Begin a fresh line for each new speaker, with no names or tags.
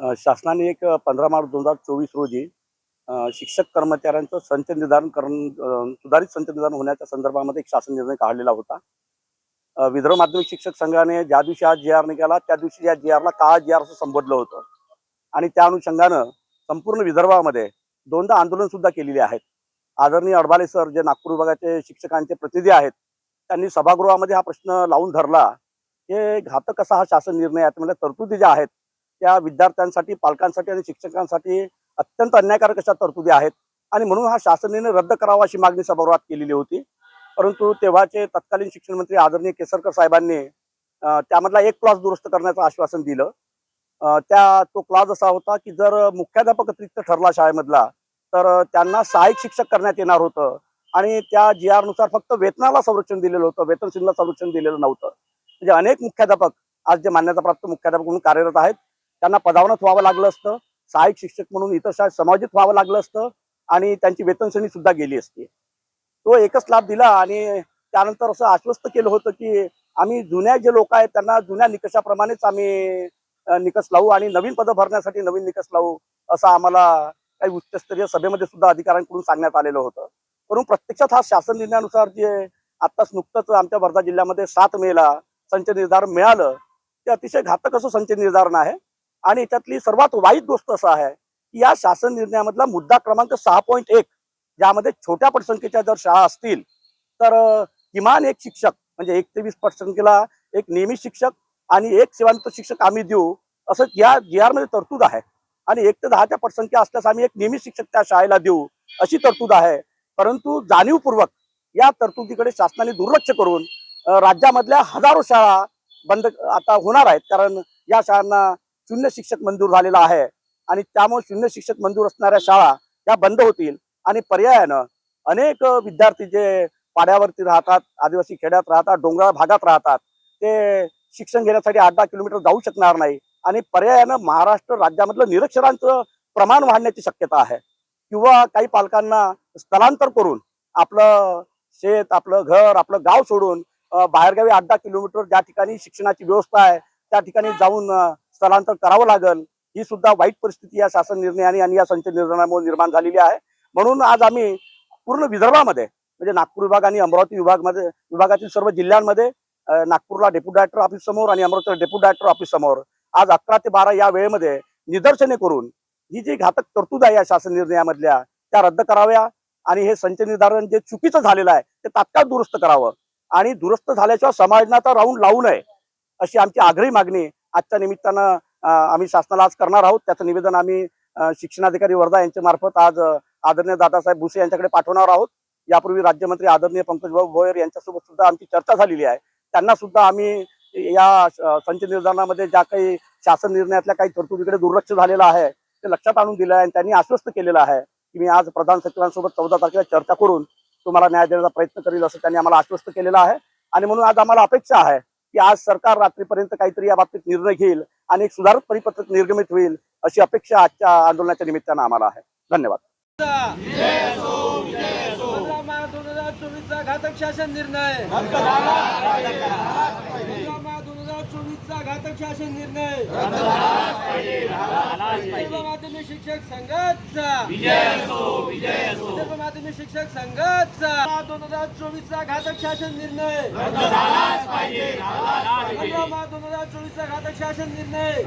शासनाने एक पंधरा मार्च दोन हजार चोवीस रोजी शिक्षक कर्मचाऱ्यांचं संच निर्धारण करण सुधारित संच निर्धारण होण्याच्या संदर्भामध्ये एक शासन निर्णय काढलेला होता. विदर्भ माध्यमिक शिक्षक संघाने ज्या दिवशी हा जी आर निघाला त्या दिवशी या जी आरला काळा जी आर असं संबोधलं होतं. आणि त्या अनुषंगानं संपूर्ण विदर्भामध्ये दोनदा आंदोलन सुद्धा केलेली आहेत. आदरणीय अडबाले सर जे नागपूर विभागाचे शिक्षकांचे प्रतिनिधी आहेत त्यांनी सभागृहामध्ये हा प्रश्न लावून धरला हे घातक असा हा शासन निर्णय आहे. म्हणजे तरतुदी ज्या आहेत त्या विद्यार्थ्यांसाठी पालकांसाठी आणि शिक्षकांसाठी अत्यंत अन्यायकारक अशा तरतुदी आहेत. आणि म्हणून हा शासनाने रद्द करावा अशी मागणी सभागृहात केलेली होती. परंतु तेव्हाचे तत्कालीन शिक्षण मंत्री आदरणीय केसरकर साहेबांनी त्यामधला एक क्लॉज दुरुस्त करण्याचं आश्वासन दिलं. त्या तो क्लॉज असा होता की जर मुख्याध्यापक अतिरिक्त ठरला शाळेमधला तर त्यांना सहाय्यक शिक्षक करण्यात येणार होतं. आणि त्या जी आरनुसार फक्त वेतनाला संरक्षण दिलेलं होतं वेतन संरक्षण दिलेलं नव्हतं. म्हणजे अनेक मुख्याध्यापक आज जे मान्यताप्राप्त मुख्याध्यापक म्हणून कार्यरत आहेत त्यांना पदावनच व्हावं लागलं असतं. सहाय्यक शिक्षक म्हणून इतर शाळेत समाजित व्हावं लागलं असतं. आणि त्यांची वेतनश्रेणी सुद्धा गेली असती. तो एकच लाभ दिला आणि त्यानंतर असं आश्वस्त केलं होतं की आम्ही जुन्या जे लोक आहेत त्यांना जुन्या निकषाप्रमाणेच आम्ही निकष लावू आणि नवीन पदं भरण्यासाठी नवीन निकष लावू असं आम्हाला काही उच्चस्तरीय सभेमध्ये सुद्धा अधिकाऱ्यांकडून सांगण्यात आलेलं होतं. परंतु प्रत्यक्षात हा शासन निर्णयानुसार जे आत्ताच नुकतंच आमच्या वर्धा जिल्ह्यामध्ये सात मेला संच निर्धारण मिळालं ते अतिशय घातक असं संच निर्धारण आहे. आणि याच्यातली सर्वात वाईट गोष्ट असं आहे की या शासन निर्णयामधला मुद्दा क्रमांक सहा पॉईंट एक ज्यामध्ये छोट्या पटसंख्येच्या जर शाळा असतील तर किमान एक शिक्षक म्हणजे एक ते वीस पटसंख्येला एक नियमित शिक्षक आणि एक सेवानिवृत्त शिक्षक आम्ही देऊ असं या जी आरमध्ये तरतूद आहे. आणि एक ते दहाच्या पटसंख्या असल्यास आम्ही एक नियमित शिक्षक त्या शाळेला देऊ अशी तरतूद आहे. परंतु जाणीवपूर्वक या तरतुदीकडे शासनाने दुर्लक्ष करून राज्यामधल्या हजारो शाळा बंद आता होणार आहेत. कारण या शाळांना शून्य शिक्षक मंजूर झालेला आहे. आणि त्यामुळे शून्य शिक्षक मंजूर असणाऱ्या शाळा या बंद होतील. आणि पर्यायानं अनेक विद्यार्थी जे पाड्यावरती राहतात आदिवासी खेड्यात राहतात डोंगराळ भागात राहतात ते शिक्षण घेण्यासाठी आठ दहा किलोमीटर जाऊ शकणार नाही. आणि पर्यायानं महाराष्ट्र राज्यामधलं निरक्षरांचं प्रमाण वाढण्याची शक्यता आहे. किंवा काही पालकांना स्थलांतर करून आपलं शेत आपलं घर आपलं गाव सोडून बाहेरगावी आठ दहा किलोमीटर ज्या ठिकाणी शिक्षणाची व्यवस्था आहे त्या ठिकाणी जाऊन स्थलांतर करावं लागल ही सुद्धा वाईट परिस्थिती या शासन निर्णयाने आणि या संच निर्णयामुळे निर्माण झालेली आहे. म्हणून आज आम्ही पूर्ण विदर्भामध्ये म्हणजे नागपूर विभाग आणि अमरावती विभागमध्ये विभागातील सर्व जिल्ह्यांमध्ये नागपूरला डेप्युटी डायरेक्टर ऑफिस समोर आणि अमरावतीला डेप्युटी डायरेक्टर ऑफिस समोर आज अकरा ते बारा या वेळेमध्ये निदर्शने करून ही जी घातक तरतूद आहे या शासन निर्णयामधल्या त्या रद्द कराव्या आणि हे संच निर्धारण जे चुकीचं झालेलं आहे ते तात्काळ दुरुस्त करावं. आणि दुरुस्त झाल्याशिवाय समाजनाचा राऊंड लावू नये अशी आमची आग्रही मागणी आजच्या निमित्तानं आम्ही शासनाला आज करणार आहोत. त्याचं निवेदन आम्ही शिक्षणाधिकारी वर्धा यांच्या मार्फत आज आदरणीय दादासाहेब भुसे यांच्याकडे पाठवणार आहोत. यापूर्वी राज्यमंत्री आदरणीय पंकजभाऊ भोयर यांच्यासोबत सुद्धा आमची चर्चा झालेली आहे. त्यांना सुद्धा आम्ही या संच निर्धारणामध्ये ज्या काही शासन निर्णयातल्या काही तरतुदीकडे दुर्लक्ष झालेलं आहे ते लक्षात आणून दिलं आहे आणि त्यांनी आश्वस्त केलेलं आहे की मी आज प्रधान सचिवांसोबत चौदा तारखेला चर्चा करून तुम्हाला न्याय देण्याचा प्रयत्न करील असं त्यांनी आम्हाला आश्वस्त केलेलं आहे. आणि म्हणून आज आम्हाला अपेक्षा आहे की आज सरकार रात्रीपर्यंत काहीतरी या बाबतीत निर्णय घेईल आणि एक सुधारित परिपत्रक निर्गमित होईल अशी अपेक्षा आजच्या आंदोलनाच्या निमित्तानं आम्हाला आहे. धन्यवाद.
घातक शासन निर्णय चोवीसचा घातक शासन निर्णय माध्यमिक शिक्षक संघाचा माध्यमिक शिक्षक संघाचा दोन हजार चोवीसचा घातक शासन निर्णय. चोवीसचा घातक शासन निर्णय.